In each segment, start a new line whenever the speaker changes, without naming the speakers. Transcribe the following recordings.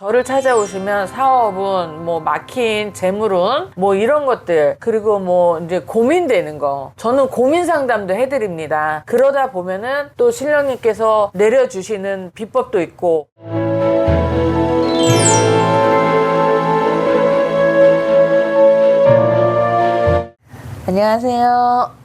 저를 찾아오시면 사업은 뭐 막힌 재물은 뭐 이런 것들 그리고 뭐 이제 고민되는 거 저는 고민 상담도 해드립니다. 그러다 보면은 또 신령님께서 내려주시는 비법도 있고 안녕하세요.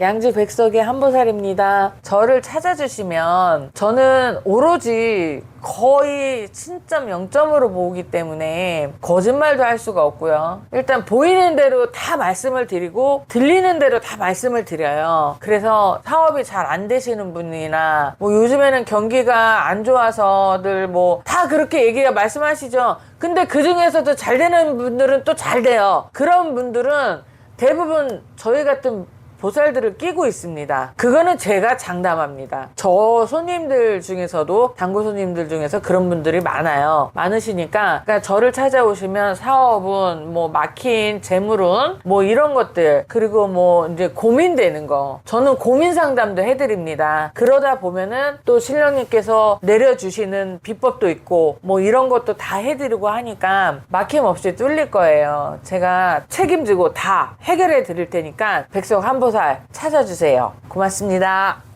양주 백석의 한보살입니다. 저를 찾아주시면 저는 오로지 거의 진점 0점으로 보기 때문에 거짓말도 할 수가 없고요. 일단 보이는 대로 다 말씀을 드리고 들리는 대로 다 말씀을 드려요. 그래서 사업이 잘 안 되시는 분이나 뭐 요즘에는 경기가 안 좋아서들 뭐 다 그렇게 얘기가 말씀하시죠. 근데 그 중에서도 잘 되는 분들은 또 잘 돼요. 그런 분들은 대부분 저희 같은 보살들을 끼고 있습니다. 그거는 제가 장담합니다. 저 손님들 중에서도 당구 손님들 중에서 그런 분들이 많아요. 많으시니까 그러니까 저를 찾아오시면 사업은 뭐 막힌 재물은 뭐 이런 것들 그리고 뭐 이제 고민되는 거 저는 고민 상담도 해드립니다. 그러다 보면은 또 신령님께서 내려주시는 비법도 있고 뭐 이런 것도 다 해드리고 하니까 막힘 없이 뚫릴 거예요. 제가 책임지고 다 해결해 드릴 테니까 백석 한 보살 찾아주세요. 고맙습니다.